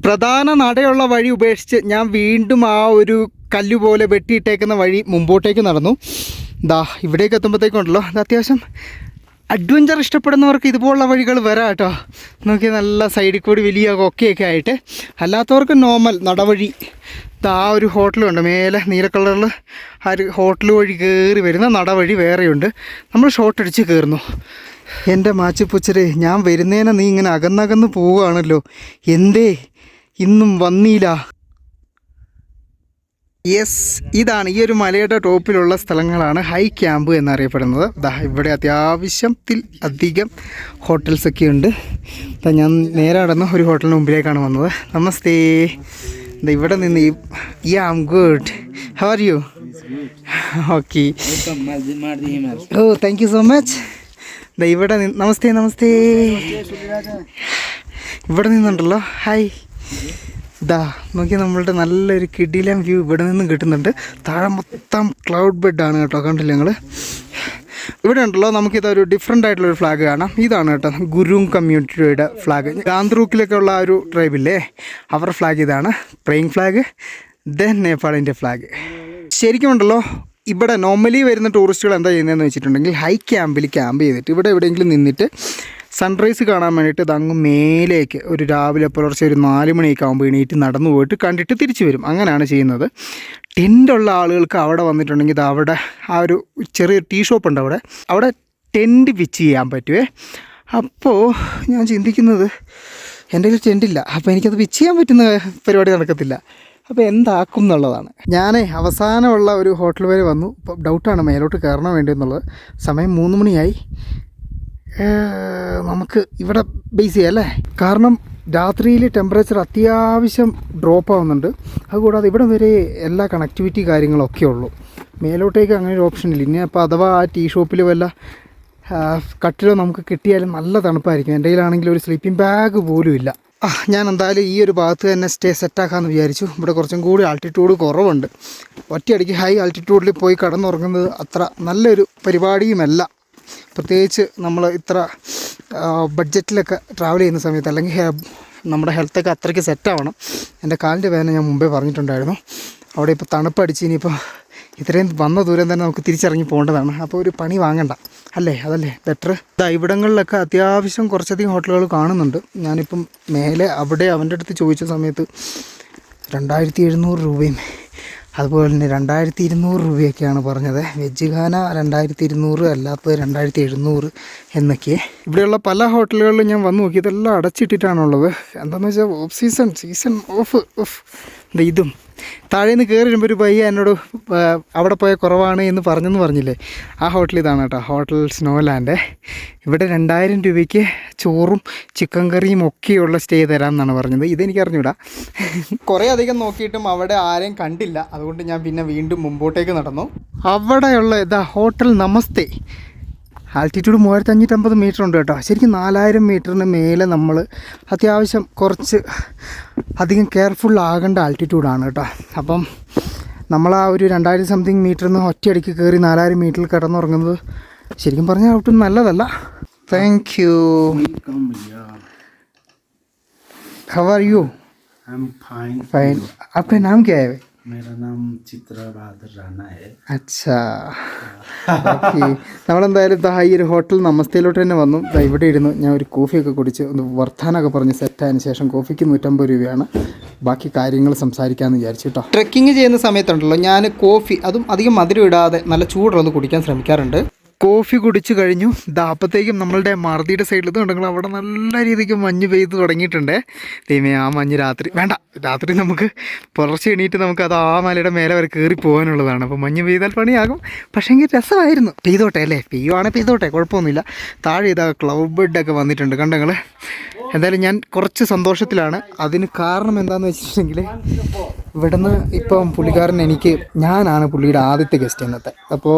പ്രധാന നടയുള്ള വഴി ഉപേക്ഷിച്ച് ഞാൻ വീണ്ടും ആ ഒരു കല്ല് പോലെ വെട്ടിയിട്ടേക്കുന്ന വഴി മുമ്പോട്ടേക്ക് നടന്നു. ദാ ഇവിടേക്ക് എത്തുമ്പോഴത്തേക്കുണ്ടല്ലോ അത് അത്യാവശ്യം അഡ്വഞ്ചർ ഇഷ്ടപ്പെടുന്നവർക്ക് ഇതുപോലുള്ള വഴികൾ വരാം കേട്ടോ. നോക്കി നല്ല സൈഡിൽ കൂടി വലിയ കൊക്കയൊക്കെ ആയിട്ട്. അല്ലാത്തവർക്ക് നോർമൽ നടവഴി. ആ ഒരു ഹോട്ടലുണ്ട് മേലെ നീല കളറിൽ ആ ഒരു ഹോട്ടൽ വഴി കയറി വരുന്ന നടവഴി വേറെയുണ്ട്. നമ്മൾ ഷോട്ട് അടിച്ച് കയറുന്നു എന്റെ മാച്ചിപ്പുച്ചരെ ഞാൻ വരുന്നേനെ നീ ഇങ്ങനെ അകന്നകന്ന് പോവുകയാണല്ലോ. എന്തേ? ഇന്നും വന്നീല. യെസ് ഇതാണ് ഈ ഒരു മലയുടെ ടോപ്പിലുള്ള സ്ഥലങ്ങളാണ് ഹൈ ക്യാമ്പ് എന്നറിയപ്പെടുന്നത്. ദാ ഇവിടെ അത്യാവശ്യത്തിൽ അധികം ഹോട്ടൽസൊക്കെ ഉണ്ട്. ഞാൻ നേരെ നടന്ന് ഒരു ഹോട്ടലിന് മുമ്പിലേക്കാണ് വന്നത്. നമസ്തേ ഇവിടെ നിന്ന് ഈ am good how are you okay oh thank you so much ഇവിടെ നിന്ന് നമസ്തേ നമസ്തേ ഇവിടെ നിന്നുണ്ടല്ലോ. ഹായ് ദാ നോക്കി നമ്മളുടെ നല്ലൊരു കിടിലം വ്യൂ ഇവിടെ നിന്നും കിട്ടുന്നുണ്ട്. താഴെ മൊത്തം ക്ലൗഡ് ബെഡാണ് കേട്ടോ കണ്ടില്ല ഞങ്ങൾ ഇവിടെ ഉണ്ടല്ലോ നമുക്കിത് ഒരു ഡിഫറെന്റ് ആയിട്ടുള്ള ഒരു ഫ്ലാഗ് കാണാം. ഇതാണ് കേട്ടോ ഗുരുങ് കമ്മ്യൂണിറ്റിയുടെ ഫ്ലാഗ് ഗാന്ത്രൂക്കിലൊക്കെ ഉള്ള ഒരു ട്രൈബില്ലേ അവരുടെ ഫ്ലാഗ് ഇതാണ് പ്രേയിങ് ഫ്ലാഗ് ദെൻ നേപ്പാളിന്റെ ഫ്ലാഗ് ശരിക്കും ഉണ്ടല്ലോ ഇവിടെ നോർമലി വരുന്ന ടൂറിസ്റ്റുകൾ എന്താ ചെയ്യുന്നതെന്ന് വെച്ചിട്ടുണ്ടെങ്കിൽ ഹൈ ക്യാമ്പിൽ ക്യാമ്പ് ചെയ്തിട്ട് ഇവിടെ എവിടെയെങ്കിലും നിന്നിട്ട് സൺറൈസ് കാണാൻ വേണ്ടിയിട്ട് ഇതങ്ങ് മേലേക്ക് ഒരു രാവിലെ പുലർച്ചെ ഒരു നാല് മണിയൊക്കെ ആകുമ്പോൾ എണീറ്റ് നടന്നു പോയിട്ട് കണ്ടിട്ട് തിരിച്ചു വരും. അങ്ങനെയാണ് ചെയ്യുന്നത്. ടെന്റുള്ള ആളുകൾക്ക് അവിടെ വന്നിട്ടുണ്ടെങ്കിൽ ഇത് അവിടെ ആ ഒരു ചെറിയ ടീ ഷോപ്പ് ഉണ്ട് അവിടെ. അവിടെ ടെന്റ് പിച്ച് ചെയ്യാൻ പറ്റുമേ അപ്പോൾ ഞാൻ ചിന്തിക്കുന്നത് എന്റെ കയ്യിൽ ടെന്റില്ല അപ്പോൾ എനിക്കത് പിച്ച് ചെയ്യാൻ പറ്റുന്ന പരിപാടി നടക്കത്തില്ല. അപ്പോൾ എന്താക്കും എന്നുള്ളതാണ്. ഞാൻ അവസാനമുള്ള ഒരു ഹോട്ടൽ വരെ വന്നു. ഇപ്പോൾ ഡൗട്ടാണ് മേലോട്ട് കയറണം വേണ്ടി എന്നുള്ളത്. സമയം മൂന്ന് മണിയായി. നമുക്ക് ഇവിടെ ബേസ് ചെയ്യാം അല്ലേ? കാരണം രാത്രിയിൽ ടെമ്പറേച്ചർ അത്യാവശ്യം ഡ്രോപ്പ് ആവുന്നുണ്ട്. അതുകൂടാതെ ഇവിടെ വരെ എല്ലാ കണക്ടിവിറ്റി കാര്യങ്ങളൊക്കെ ഉള്ളൂ. മേലോട്ടേക്ക് അങ്ങനെ ഒരു ഓപ്ഷൻ ഇല്ല. ഇനി അപ്പോൾ അഥവാ ആ ടീ ഷോപ്പിൽ വല്ല കട്ടിലോ നമുക്ക് കിട്ടിയാലും നല്ല തണുപ്പായിരിക്കും. എന്റെ കയ്യിലാണെങ്കിൽ ഒരു സ്ലീപ്പിംഗ് ബാഗ് പോലും ഇല്ല. ആ ഞാൻ എന്തായാലും ഈ ഒരു ഭാഗത്ത് തന്നെ സ്റ്റേ സെറ്റാക്കാമെന്ന് വിചാരിച്ചു. ഇവിടെ കുറച്ചും കൂടി ആൾട്ടിറ്റ്യൂഡ് കുറവുണ്ട്. ഒറ്റയടിക്ക് ഹൈ ആൾട്ടിറ്റ്യൂഡിൽ പോയി കടന്നുറങ്ങുന്നത് അത്ര നല്ലൊരു പരിപാടിയുമല്ല. പ്രത്യേകിച്ച് നമ്മൾ ഇത്ര ബഡ്ജറ്റിലൊക്കെ ട്രാവൽ ചെയ്യുന്ന സമയത്ത് അല്ലെങ്കിൽ നമ്മുടെ ഹെൽത്തൊക്കെ അത്രയ്ക്ക് സെറ്റാവണം എന്റെ കാലിന്റെ വേദന ഞാൻ മുമ്പേ പറഞ്ഞിട്ടുണ്ടായിരുന്നു. അവിടെ ഇപ്പോൾ തണുപ്പടിച്ച് ഇനിയിപ്പോൾ ഇത്രയും വന്ന ദൂരം തന്നെ നമുക്ക് തിരിച്ചിറങ്ങി പോകേണ്ടതാണ്. അപ്പോൾ ഒരു പണി വാങ്ങണ്ട. അല്ലേ? അതല്ലേ? ബെറ്റർ ഇതാ ഇവിടങ്ങളിലൊക്കെ അത്യാവശ്യം കുറച്ചധികം ഹോട്ടലുകൾ കാണുന്നുണ്ട്. ഞാനിപ്പം മേലെ അവിടെ അവന്റെ അടുത്ത് ചോദിച്ച സമയത്ത് രണ്ടായിരത്തി എഴുന്നൂറ് രൂപയും അതുപോലെ തന്നെ രണ്ടായിരത്തി ഇരുന്നൂറ് രൂപയൊക്കെയാണ് പറഞ്ഞത്. വെജ് ഖാന രണ്ടായിരത്തി ഇരുന്നൂറ് അല്ലാത്തത് രണ്ടായിരത്തി എഴുന്നൂറ് എന്നൊക്കെ. ഇവിടെയുള്ള പല ഹോട്ടലുകളിലും ഞാൻ വന്നു നോക്കി ഇതെല്ലാം അടച്ചിട്ടിട്ടാണുള്ളത്. എന്താണെന്ന് വെച്ചാൽ off season season off off ഇതും. താഴെ നിന്ന് കയറി വരുമ്പോൾ ഒരു പയ്യ എന്നോട് അവിടെ പോയ കുറവാണ് എന്ന് പറഞ്ഞെന്ന് പറഞ്ഞില്ലേ? ആ ഹോട്ടൽ ഇതാണ് കേട്ടോ. Hotel Snowland. ഇവിടെ രണ്ടായിരം രൂപയ്ക്ക് ചോറും ചിക്കൻ കറിയും ഒക്കെയുള്ള സ്റ്റേ തരാമെന്നാണ് പറഞ്ഞത്. ഇതെനിക്ക് അറിഞ്ഞൂടാ. കുറേ അധികം നോക്കിയിട്ടും അവിടെ ആരെയും കണ്ടില്ല. അതുകൊണ്ട് ഞാൻ പിന്നെ വീണ്ടും മുമ്പോട്ടേക്ക് നടന്നു. അവിടെയുള്ള ഇതാ ഹോട്ടൽ നമസ്തേ. ആൾട്ടിറ്റ്യൂഡ് മൂവായിരത്തി അഞ്ഞൂറ്റമ്പത് മീറ്റർ ഉണ്ട് കേട്ടോ ശരിക്കും നാലായിരം മീറ്ററിന് മേലെ നമ്മൾ അത്യാവശ്യം കുറച്ച് അധികം കെയർഫുൾ ആകേണ്ട ആൾട്ടിറ്റ്യൂഡാണ് കേട്ടോ അപ്പം നമ്മൾ ആ ഒരു രണ്ടായിരം സംതിങ് മീറ്ററിൽ നിന്ന് ഒറ്റയടിക്ക് കയറി നാലായിരം മീറ്ററിൽ കിടന്നുറങ്ങുന്നത് ശരിക്കും പറഞ്ഞാൽ ഒട്ടും നല്ലതല്ല thank you Welcome, yeah. How are you I'm fine. Fine आपका नाम क्या है मेरा नाम चित्रा बहादुर राणा है അച്ഛാ ഓക്കെ നമ്മളെന്തായാലും ദാ ഈ ഒരു ഹോട്ടൽ നമസ്തയിലോട്ട് തന്നെ വന്നു ദാ ഇവിടെ ഇരുന്നു ഞാൻ ഒരു കോഫിയൊക്കെ കുടിച്ച് ഒന്ന് വർത്താനൊക്കെ പറഞ്ഞ് സെറ്റായതിനു ശേഷം കോഫിക്ക് നൂറ്റമ്പത് രൂപയാണ് ബാക്കി കാര്യങ്ങൾ സംസാരിക്കാമെന്ന് വിചാരിച്ചു കേട്ടോ ട്രെക്കിംഗ് ചെയ്യുന്ന സമയത്തുണ്ടല്ലോ ഞാൻ കോഫി അതും അധികം മധുരം ഇടാതെ നല്ല ചൂടുള്ളത് കുടിക്കാൻ ശ്രമിക്കാറുണ്ട് കോഫി കുടിച്ചു കഴിഞ്ഞു. ദാ അപ്പോഴത്തേക്കും നമ്മളുടെ മറുതിയുടെ സൈഡിൽ ഉണ്ടെങ്കിൽ അവിടെ നല്ല രീതിക്ക് മഞ്ഞ് പെയ്ത് തുടങ്ങിയിട്ടുണ്ട്. ദൈവമേ ആ മഞ്ഞ് രാത്രി വേണ്ട രാത്രി നമുക്ക് പുലർച്ചെ എണീറ്റ് നമുക്ക് അത് ആ മലയുടെ മേലെ വരെ കയറി പോകാനുള്ളതാണ്. അപ്പോൾ മഞ്ഞ് പെയ്താൽ പണിയാകും. പക്ഷേങ്കിൽ രസമായിരുന്നു. പെയ്തോട്ടെ അല്ലേ? പെയ്യുവാണെങ്കിൽ പെയ്തോട്ടെ കുഴപ്പമൊന്നുമില്ല. താഴെ ഇതാ ക്ലൗഡ് ബെഡൊക്കെ വന്നിട്ടുണ്ട്. കണ്ടങ്ങൾ എന്തായാലും ഞാൻ കുറച്ച് സന്തോഷത്തിലാണ്. അതിന് കാരണം എന്താണെന്ന് വെച്ചിട്ടുണ്ടെങ്കിൽ ഇവിടുന്ന് ഇപ്പം പുള്ളിക്കാരൻ എനിക്ക് ഞാനാണ് പുള്ളിയുടെ ആദ്യത്തെ ഗസ്റ്റ് ഇന്നത്തെ. അപ്പോൾ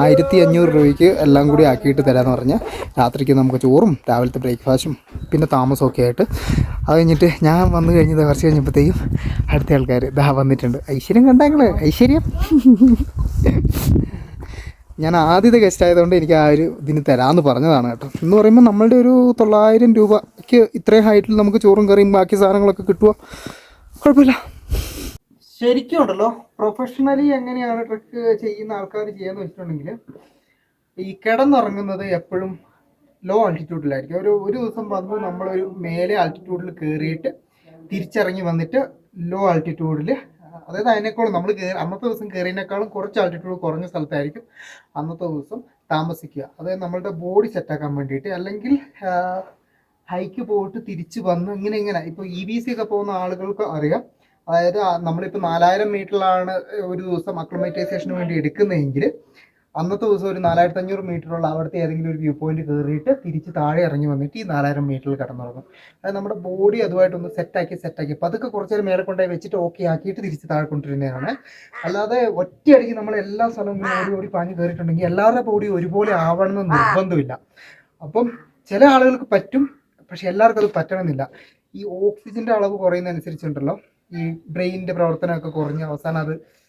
ആയിരത്തി അഞ്ഞൂറ് രൂപയ്ക്ക് എല്ലാം കൂടി ആക്കിയിട്ട് തരാമെന്ന് പറഞ്ഞ് രാത്രിക്ക് നമുക്ക് ചോറും രാവിലത്തെ ബ്രേക്ക്ഫാസ്റ്റും പിന്നെ താമസമൊക്കെ ആയിട്ട്. അത് കഴിഞ്ഞിട്ട് ഞാൻ വന്നു കഴിഞ്ഞത് കുറച്ച് കഴിഞ്ഞപ്പോഴത്തേക്കും അടുത്ത ആൾക്കാർ ദാ വന്നിട്ടുണ്ട്. ഐശ്വര്യം കണ്ടാങ്ങൾ ഐശ്വര്യം? ഞാൻ ആദ്യത്തെ ഗസ്റ്റ് ആയതുകൊണ്ട് എനിക്ക് ആ ഒരു ഇതിന് തരാമെന്ന് പറഞ്ഞതാണ് കേട്ടോ. എന്ന് പറയുമ്പോൾ നമ്മളുടെ ഒരു തൊള്ളായിരം രൂപയ്ക്ക് ഇത്രയും ഹൈറ്റിൽ നമുക്ക് ചോറും കറിയും ബാക്കി സാധനങ്ങളൊക്കെ കിട്ടുക കുഴപ്പമില്ല. ശരിക്കും ഉണ്ടല്ലോ പ്രൊഫഷണലി എങ്ങനെയാണ് ട്രക്ക് ചെയ്യുന്ന ആൾക്കാർ ചെയ്യാന്ന് വെച്ചിട്ടുണ്ടെങ്കിൽ ഈ കിടന്നുറങ്ങുന്നത് എപ്പോഴും ലോ ആൾട്ടിറ്റ്യൂഡിലായിരിക്കും ഒരു ഒരു ദിവസം വന്ന് നമ്മളൊരു മേലെ ആൾട്ടിറ്റ്യൂഡിൽ കയറിയിട്ട് തിരിച്ചിറങ്ങി വന്നിട്ട് ലോ ആൾട്ടിറ്റ്യൂഡിൽ അതായത് അതിനേക്കാളും നമ്മൾ കയറി അന്നത്തെ ദിവസം കയറിയതിനേക്കാളും കുറച്ച് ആൾട്ടിറ്റ്യൂഡ് കുറഞ്ഞ സ്ഥലത്തായിരിക്കും അന്നത്തെ ദിവസം താമസിക്കുക. അതായത് നമ്മളുടെ ബോഡി സെറ്റാക്കാൻ വേണ്ടിയിട്ട് അല്ലെങ്കിൽ ഹൈക്ക് പോയിട്ട് തിരിച്ച് വന്ന് ഇങ്ങനെ ഇങ്ങനെ. ഇപ്പോൾ ഇ ബി സി ഒക്കെ പോകുന്ന ആളുകൾക്ക് അറിയാം. അതായത് നമ്മളിപ്പോൾ നാലായിരം മീറ്ററിലാണ് ഒരു ദിവസം അക്ലമൈറ്റൈസേഷന് വേണ്ടി എടുക്കുന്നതെങ്കിൽ അന്നത്തെ ദിവസം ഒരു നാലായിരത്തി അഞ്ഞൂറ് മീറ്ററുള്ള അവിടുത്തെ ഏതെങ്കിലും ഒരു വ്യൂ പോയിന്റ് കയറിയിട്ട് തിരിച്ച് താഴെ ഇറങ്ങി വന്നിട്ട് ഈ നാലായിരം മീറ്ററിൽ കടന്നു തുടങ്ങും അതായത് നമ്മുടെ ബോഡി അതുമായിട്ടൊന്ന് സെറ്റാക്കി സെറ്റാക്കി പതുക്കെ കുറച്ച് നേരം മേലെ കൊണ്ടുപോയി വെച്ചിട്ട് ഓക്കെ ആക്കിയിട്ട് തിരിച്ച് താഴെ കൊണ്ടിരുന്നതാണ് അല്ലാതെ ഒറ്റയടിക്ക് നമ്മൾ എല്ലാ സ്ഥലവും ഓടി ഓടി പാഞ്ഞ് കയറിയിട്ടുണ്ടെങ്കിൽ എല്ലാവരുടെ ബോഡി ഒരുപോലെ ആവണമെന്ന് നിർബന്ധമില്ല. അപ്പം ചില ആളുകൾക്ക് പറ്റും പക്ഷെ എല്ലാവർക്കും അത് പറ്റണമെന്നില്ല. ഈ ഓക്സിജന്റെ അളവ് കുറയുന്നതനുസരിച്ചുണ്ടല്ലോ. ഈ ബ്രെയിനിന്റെ പ്രവർത്തനമൊക്കെ കുറഞ്ഞ് അവസാനം അത്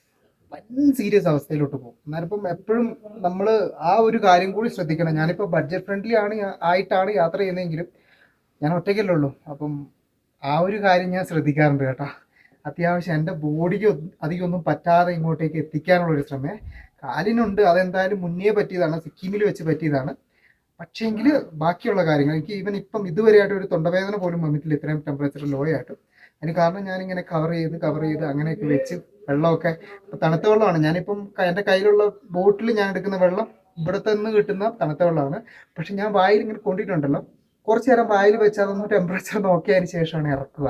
വൻ സീരിയസ് അവസ്ഥയിലോട്ട് പോകും. എന്നാലിപ്പം എപ്പോഴും നമ്മൾ ആ ഒരു കാര്യം കൂടി ശ്രദ്ധിക്കണം. ഞാനിപ്പോൾ ബഡ്ജറ്റ് ഫ്രണ്ട്ലി ആണ് ആയിട്ടാണ് യാത്ര ചെയ്യുന്നതെങ്കിലും ഞാൻ ഒറ്റയ്ക്കല്ലേ ഉള്ളൂ. അപ്പം ആ ഒരു കാര്യം ഞാൻ ശ്രദ്ധിക്കാറുണ്ട് കേട്ടോ. അത്യാവശ്യം എന്റെ ബോഡിക്ക് ഒ- അധികം ഒന്നും പറ്റാതെ ഇങ്ങോട്ടേക്ക് എത്തിക്കാനുള്ള ഒരു ശ്രമേ. കാലിനുണ്ട്. അതെന്തായാലും മുന്നേ പറ്റിയതാണ്. സിക്കിമിൽ വെച്ച് പറ്റിയതാണ്. പക്ഷേങ്കിൽ ബാക്കിയുള്ള കാര്യങ്ങൾ. എനിക്ക് ഈവൻ ഇപ്പം ഇതുവരെയായിട്ട് ഒരു തൊണ്ടവേദന പോലും വന്നിട്ടില്ല. ഇത്രയും ടെമ്പറേച്ചർ ലോ ആയിട്ട്. അതിന് കാരണം ഞാനിങ്ങനെ കവർ ചെയ്ത് കവർ ചെയ്ത് അങ്ങനെയൊക്കെ വെച്ച് വെള്ളമൊക്കെ തണുത്ത വെള്ളമാണ്. ഞാനിപ്പം എന്റെ കയ്യിലുള്ള ബോട്ടിൽ ഞാൻ എടുക്കുന്ന വെള്ളം ഇവിടുത്തെ നിന്ന് കിട്ടുന്ന തണുത്ത വെള്ളമാണ്. പക്ഷെ ഞാൻ വായിൽ ഇങ്ങനെ കൊണ്ടിട്ടുണ്ടല്ലോ. കുറച്ച് നേരം വായിൽ വെച്ച് അതൊന്ന് ടെമ്പറേച്ചർ നോക്കിയതിന് ശേഷമാണ് ഇറക്കുക.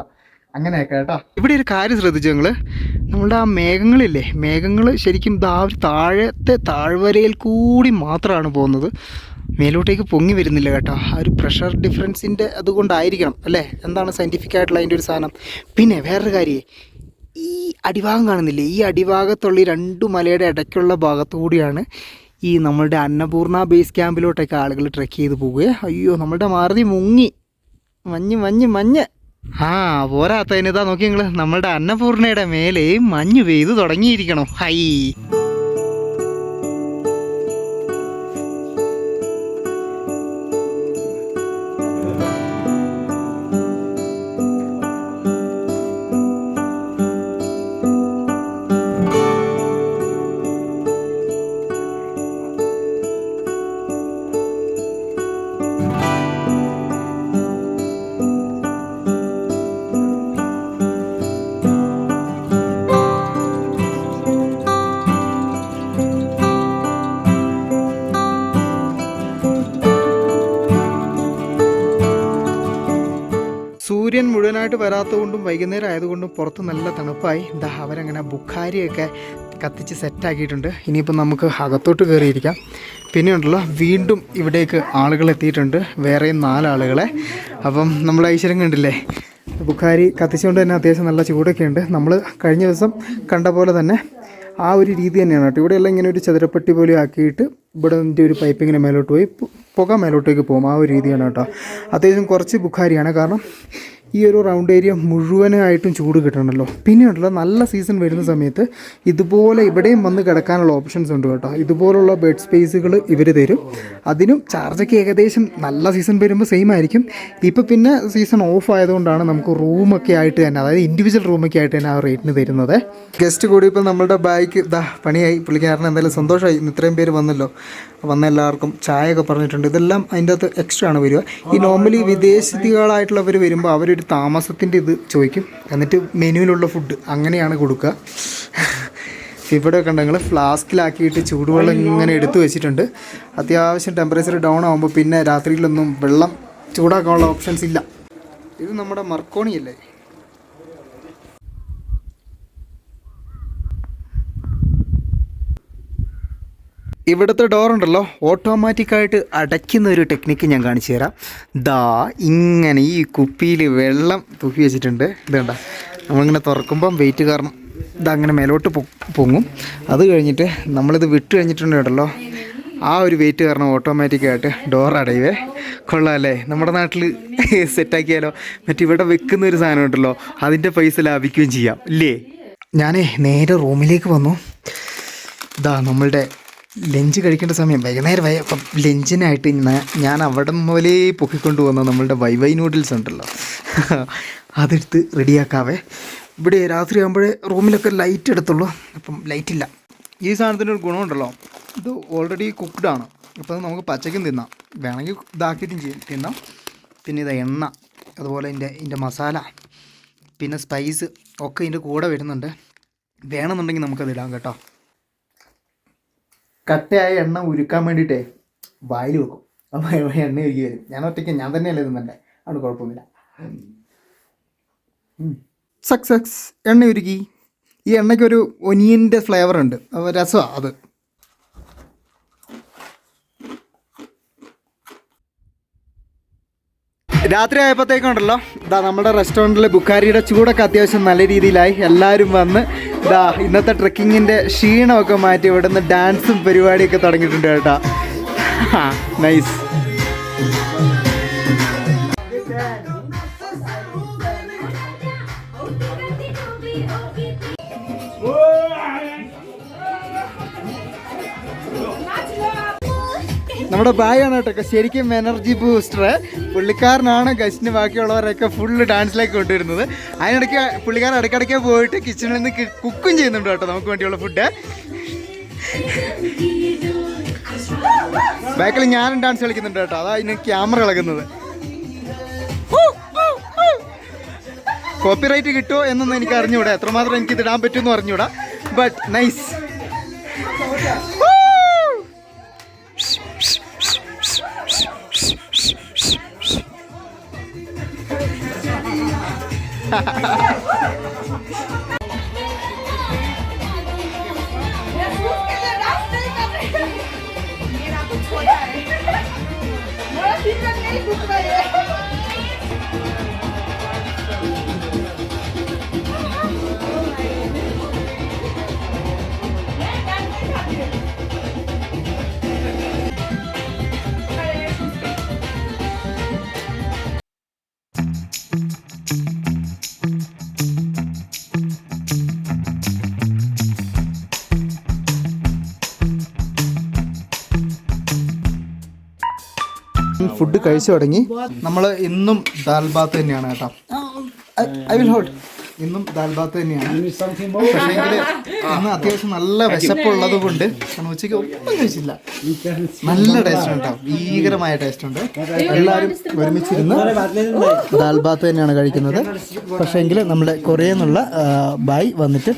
അങ്ങനെയൊക്കെ കേട്ടോ. ഇവിടെ ഒരു കാര്യം ശ്രദ്ധിച്ചു ഞങ്ങൾ നമ്മളുടെ ആ മേഘങ്ങളില്ലേ? മേഘങ്ങൾ ശരിക്കും താഴത്തെ താഴ്വരയിൽ കൂടി മാത്രമാണ് പോകുന്നത്. മേലോട്ടേക്ക് പൊങ്ങി വരുന്നില്ല കേട്ടോ. ആ ഒരു പ്രഷർ ഡിഫറൻസിന്റെ അതുകൊണ്ടായിരിക്കണം അല്ലേ? എന്താണ് സയന്റിഫിക് ആയിട്ടുള്ള അതിന്റെ ഒരു സാധനം. പിന്നെ വേറൊരു കാര്യം ഈ അടിഭാഗം കാണുന്നില്ലേ? ഈ അടിഭാഗത്തുള്ള ഈ രണ്ട് മലയുടെ ഇടയ്ക്കുള്ള ഭാഗത്തു കൂടിയാണ് ഈ നമ്മളുടെ അന്നപൂർണ ബേസ് ക്യാമ്പിലോട്ടൊക്കെ ആളുകൾ ട്രെക്ക് ചെയ്ത് പോകുക അയ്യോ നമ്മളുടെ മാറുതി മുങ്ങി. മഞ്ഞ് മഞ്ഞ് മഞ്ഞ്. ആ പോരാത്തതിന് ഇതാ നോക്കി നിങ്ങൾ നമ്മളുടെ അന്നപൂർണയുടെ മേലെ മഞ്ഞ് പെയ്ത് തുടങ്ങിയിരിക്കണം. ഹൈ. സൂര്യൻ വരാത്തത് വരാത്തതുകൊണ്ടും വൈകുന്നേരം ആയതുകൊണ്ടും പുറത്ത് നല്ല തണുപ്പായി. എന്താ അവരങ്ങനെ ബുഖാരിയൊക്കെ കത്തിച്ച് സെറ്റാക്കിയിട്ടുണ്ട് ഇനിയിപ്പോൾ നമുക്ക് അകത്തോട്ട് കയറിയിരിക്കാം പിന്നെ ഉണ്ടല്ലോ വീണ്ടും ഇവിടേക്ക് ആളുകൾ എത്തിയിട്ടുണ്ട്. വേറെയും നാലാളുകളെ. അപ്പം നമ്മൾ ഐശ്വര്യം കണ്ടില്ലേ? ബുഖാരി കത്തിച്ചുകൊണ്ട് തന്നെ അത്യാവശ്യം നല്ല ചൂടൊക്കെ ഉണ്ട്. നമ്മൾ കഴിഞ്ഞ ദിവസം കണ്ട പോലെ തന്നെ ആ ഒരു രീതി തന്നെയാണ് കേട്ടോ. ഇവിടെയെല്ലാം ഇങ്ങനെ ഒരു ചതുരപ്പെട്ടി പോലെ ആക്കിയിട്ട് ഇവിടെ നിന്റെ ഒരു പൈപ്പ് ഇങ്ങനെ മേലോട്ട് പോയി പുക മേലോട്ടേക്ക് പോകും. ആ ഒരു രീതിയാണ് കേട്ടോ. അത്യാവശ്യം കുറച്ച് ബുഖാരിയാണ്. കാരണം ഈ ഒരു റൗണ്ട് ഏരിയ മുഴുവനായിട്ടും ചൂട് കിട്ടണമല്ലോ. പിന്നെ ഉണ്ടല്ലോ നല്ല സീസൺ വരുന്ന സമയത്ത് ഇതുപോലെ ഇവിടെയും വന്ന് കിടക്കാനുള്ള ഓപ്ഷൻസ് ഉണ്ട് കേട്ടോ. ഇതുപോലുള്ള ബെഡ് സ്പേസുകൾ ഇവർ തരും. അതിനും ചാർജൊക്കെ ഏകദേശം നല്ല സീസൺ വരുമ്പോൾ സെയിം ആയിരിക്കും. ഇപ്പോൾ പിന്നെ സീസൺ ഓഫ് ആയതുകൊണ്ടാണ് നമുക്ക് റൂമൊക്കെ ആയിട്ട് തന്നെ അതായത് ഇൻഡിവിജ്വൽ റൂമൊക്കെ ആയിട്ട് തന്നെ ആ റേറ്റിന് തരുന്നത്. ഗസ്റ്റ് കൂടി ഇപ്പോൾ നമ്മളുടെ ബാഗ് ഇതാ പണിയായി. പുള്ളിക്കാരന് എന്തായാലും സന്തോഷമായി. ഇന്ന് ഇത്രയും പേര് വന്നല്ലോ. വന്ന എല്ലാവർക്കും ചായ ഒക്കെ പറഞ്ഞിട്ടുണ്ട്. ഇതെല്ലാം അതിന്റെ അകത്ത് എക്സ്ട്രാ ആണ് വരിക. ഈ നോർമലി വിദേശികളായിട്ടുള്ളവർ വരുമ്പോൾ അവരൊരു താമസത്തിന്റെ ഇത് ചോദിക്കും. എന്നിട്ട് മെനുവിലുള്ള ഫുഡ് അങ്ങനെയാണ് കൊടുക്കുക. ഇവിടെ കണ്ട ഉണ്ടെങ്കിൽ ഫ്ലാസ്കിലാക്കിയിട്ട് ചൂടുവെള്ളം ഇങ്ങനെ എടുത്തു വെച്ചിട്ടുണ്ട്. അത്യാവശ്യം ടെമ്പറേച്ചർ ഡൗൺ ആകുമ്പോൾ പിന്നെ രാത്രിയിലൊന്നും വെള്ളം ചൂടാക്കാനുള്ള ഓപ്ഷൻസ് ഇല്ല. ഇത് നമ്മുടെ മർക്കോണിയല്ലേ? ഇവിടുത്തെ ഡോർ ഉണ്ടല്ലോ. ഓട്ടോമാറ്റിക്കായിട്ട് അടയ്ക്കുന്ന ഒരു ടെക്നിക്ക് ഞാൻ കാണിച്ചു തരാം. ദാ ഇങ്ങനെ ഈ കുപ്പിയിൽ വെള്ളം തൂക്കി വെച്ചിട്ടുണ്ട്. ഇത് കണ്ട നമ്മളിങ്ങനെ തുറക്കുമ്പം വെയിറ്റ് കാരണം ഇതങ്ങനെ മേലോട്ട് പൊങ്ങും. അത് കഴിഞ്ഞിട്ട് നമ്മളിത് വിട്ട് കഴിഞ്ഞിട്ടുണ്ടല്ലോ ആ ഒരു വെയിറ്റ് കാരണം ഓട്ടോമാറ്റിക്കായിട്ട് ഡോർ അടയുവേ. കൊള്ളാമല്ലേ നമ്മുടെ നാട്ടിൽ സെറ്റാക്കിയാലോ മറ്റിവിടെ വെക്കുന്ന ഒരു സാധനം ഉണ്ടല്ലോ. അതിന്റെ പൈസ ലാഭിക്കുകയും ചെയ്യാം. ഇല്ലേ? ഞാനേ നേരെ റൂമിലേക്ക് വന്നു. ഇതാ നമ്മളുടെ ലഞ്ച് കഴിക്കേണ്ട സമയം. വൈകുന്നേരം വൈ അപ്പം ലഞ്ചിനായിട്ട് ഇന്ന് ഞാൻ അവിടെ മുതലേ പൊക്കിക്കൊണ്ട് വന്ന നമ്മളുടെ വൈ നൂഡിൽസ് ഉണ്ടല്ലോ. അതെടുത്ത് റെഡിയാക്കാവേ. ഇവിടെ രാത്രി ആകുമ്പോഴേ റൂമിലൊക്കെ ലൈറ്റ് എടുത്തുള്ളൂ. അപ്പം ലൈറ്റ് ഇല്ല. ഈ സാധനത്തിന്റെ ഒരു ഗുണമുണ്ടല്ലോ. ഇത് ഓൾറെഡി കുക്ക്ഡ് ആണ്. അപ്പോൾ അത് നമുക്ക് പച്ചക്കും തിന്നാം. വേണമെങ്കിൽ ഇതാക്കിയിട്ടും ചെയ്യും. തിന്നാം. പിന്നെ ഇത് എണ്ണ. അതുപോലെ ഇതിന്റെ ഇതിന്റെ മസാല. പിന്നെ സ്പൈസ് ഒക്കെ ഇതിന്റെ കൂടെ വരുന്നുണ്ട്. വേണമെന്നുണ്ടെങ്കിൽ നമുക്കത് ഇടാം കേട്ടോ. കട്ടയായ എണ്ണ ഉരുക്കാൻ വേണ്ടിയിട്ടേ വായിൽ വെക്കും. അപ്പോൾ എണ്ണ ഉരുക്കി വരും. ഞാൻ ഒറ്റയ്ക്ക് ഞാൻ തന്നെയല്ലേ തിന്നണ്ടേ? അതുകൊണ്ട് കുഴപ്പമൊന്നുമില്ല. സക്സസ് എണ്ണ ഉരുക്കി ഈ എണ്ണയ്ക്ക് ഒരു ഒനിയന്റെ ഫ്ലേവർ ഉണ്ട് രസമാണ് അത്. രാത്രി ആയപ്പോഴത്തേക്കുണ്ടല്ലോ. ഇതാ നമ്മുടെ റെസ്റ്റോറന്റിൽ ബുക്കാരിയുടെ ചൂടൊക്കെ അത്യാവശ്യം നല്ല രീതിയിലായി. എല്ലാവരും വന്ന് ഇതാ ഇന്നത്തെ ട്രക്കിങ്ങിന്റെ ക്ഷീണമൊക്കെ മാറ്റി ഇവിടുന്ന് ഡാൻസും പരിപാടിയൊക്കെ തുടങ്ങിയിട്ടുണ്ട് കേട്ടോ. നൈസ് നമ്മുടെ ബായാണ് കേട്ടോ. ശരിക്കും എനർജി ബൂസ്റ്റർ പുള്ളിക്കാരനാണ് ഗസ്റ്റിന് ബാക്കിയുള്ളവരൊക്കെ ഫുള്ള് ഡാൻസിലേക്ക് കൊണ്ടുവരുന്നത്. അതിനിടയ്ക്ക് പുള്ളിക്കാരൻ ഇടയ്ക്കിടയ്ക്ക് പോയിട്ട് കിച്ചണിൽ നിന്ന് കുക്കും ചെയ്യുന്നുണ്ട് കേട്ടോ നമുക്ക് വേണ്ടിയുള്ള ഫുഡ് ബാക്കിൽ ഞാനും ഡാൻസ് കളിക്കുന്നുണ്ട് കേട്ടോ. അതാ ഇതിന് ക്യാമറ കളകുന്നത് കോപ്പിറൈറ്റ് കിട്ടുമോ എന്നൊന്നും എനിക്ക് അറിഞ്ഞൂടാ. എത്രമാത്രം എനിക്ക് ഇത് ഇടാൻ പറ്റുമെന്ന് അറിഞ്ഞൂടാ. ബട്ട് നൈസ് ഫുഡ് കഴിച്ചു തുടങ്ങി. നമ്മൾ ഇന്നും ദാൽ ബാത്ത് തന്നെയാണ് കേട്ടോ. I will hold. ഇന്നും ദാൽ ബാത്ത് തന്നെയാണ്. ഇന്ന് അത്യാവശ്യം നല്ല വിശപ്പുള്ളത് കൊണ്ട് കാരണം ഉച്ചയ്ക്ക് ഒന്നും കഴിച്ചില്ല. നല്ല ടേസ്റ്റ് ഉണ്ടാവും ഭീകരമായ ടേസ്റ്റ് ഉണ്ട്. എല്ലാവരും ഒരുമിച്ചിരുന്ന് ദാൽ ബാത്ത് തന്നെയാണ് കഴിക്കുന്നത്. പക്ഷേ പക്ഷേങ്കിൽ നമ്മുടെ കൊറിയയിൽ നിന്നുള്ള ബായ് വന്നിട്ട്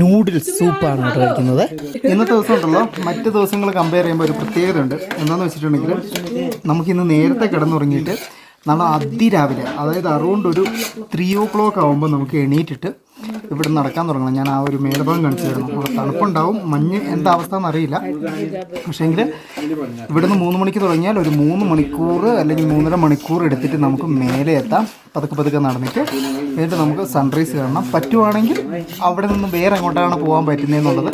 നൂഡിൽസ് സൂപ്പാണ് കേട്ടോ കഴിക്കുന്നത്. ഇന്നത്തെ ദിവസം ഉണ്ടല്ലോ. മറ്റ് ദിവസങ്ങൾ കമ്പയർ ചെയ്യുമ്പോൾ ഒരു പ്രത്യേകത ഉണ്ട്. എന്താണെന്ന് വെച്ചിട്ടുണ്ടെങ്കിൽ നമുക്കിന്ന് നേരത്തെ കിടന്നുറങ്ങിയിട്ട് നാളെ അതിരാവിലെ അതായത് അറൗണ്ട് ഒരു ത്രീ ഓ ക്ലോക്ക് ആകുമ്പോൾ നമുക്ക് എണീറ്റിട്ട് ഇവിടെ നടക്കാൻ തുടങ്ങണം. ഞാൻ ആ ഒരു മേൽഭാഗം കാണിച്ചു തരണം അവിടെ തണുപ്പുണ്ടാവും. മഞ്ഞ് എന്താ അവസ്ഥ എന്നറിയില്ല. പക്ഷേങ്കിൽ ഇവിടുന്ന് മൂന്ന് മണിക്ക് തുടങ്ങിയാൽ ഒരു മൂന്ന് മണിക്കൂർ അല്ലെങ്കിൽ മൂന്നര മണിക്കൂർ എടുത്തിട്ട് നമുക്ക് മേലെ എത്താം. പതുക്കെ പതുക്കെ നടന്നിട്ട് എന്നിട്ട് നമുക്ക് സൺറൈസ് കാണണം. പറ്റുവാണെങ്കിൽ അവിടെ നിന്ന് വേറെ എങ്ങോട്ടാണ് പോകാൻ പറ്റുന്നതെന്നുള്ളത്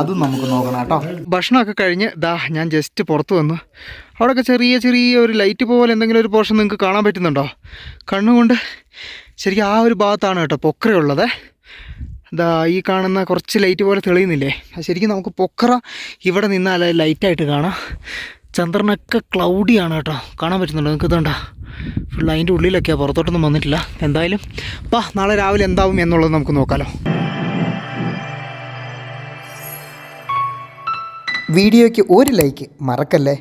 അതും നമുക്ക് നോക്കണം കേട്ടോ. ഭക്ഷണമൊക്കെ കഴിഞ്ഞ് ദാ ഞാൻ ജസ്റ്റ് പുറത്ത് വന്നു. അവിടെയൊക്കെ ചെറിയ ചെറിയ ഒരു ലൈറ്റ് പോലെ എന്തെങ്കിലും ഒരു പോർഷൻ നിങ്ങൾക്ക് കാണാൻ പറ്റുന്നുണ്ടോ? കണ്ണുകൊണ്ട് ശരിക്കും ആ ഒരു ഭാഗത്താണ് കേട്ടോ പൊക്കറയുള്ളത്. എന്താ ഈ കാണുന്ന കുറച്ച് ലൈറ്റ് പോലെ തെളിയുന്നില്ലേ? ശരിക്കും നമുക്ക് പൊക്കറ ഇവിടെ നിന്നാൽ ലൈറ്റായിട്ട് കാണാം. ചന്ദ്രനൊക്കെ ക്ലൗഡിയാണ് കേട്ടോ. കാണാൻ പറ്റുന്നുണ്ടോ? നിങ്ങൾക്ക് ഇതുണ്ട? ഫുൾ അതിന്റെ ഉള്ളിലൊക്കെയാണ് പുറത്തോട്ടൊന്നും വന്നിട്ടില്ല. എന്തായാലും പാ നാളെ രാവിലെ എന്താവും എന്നുള്ളത് നമുക്ക് നോക്കാമല്ലോ വീഡിയോയ്ക്ക് ഒരു ലൈക്ക് മറക്കല്ലേ?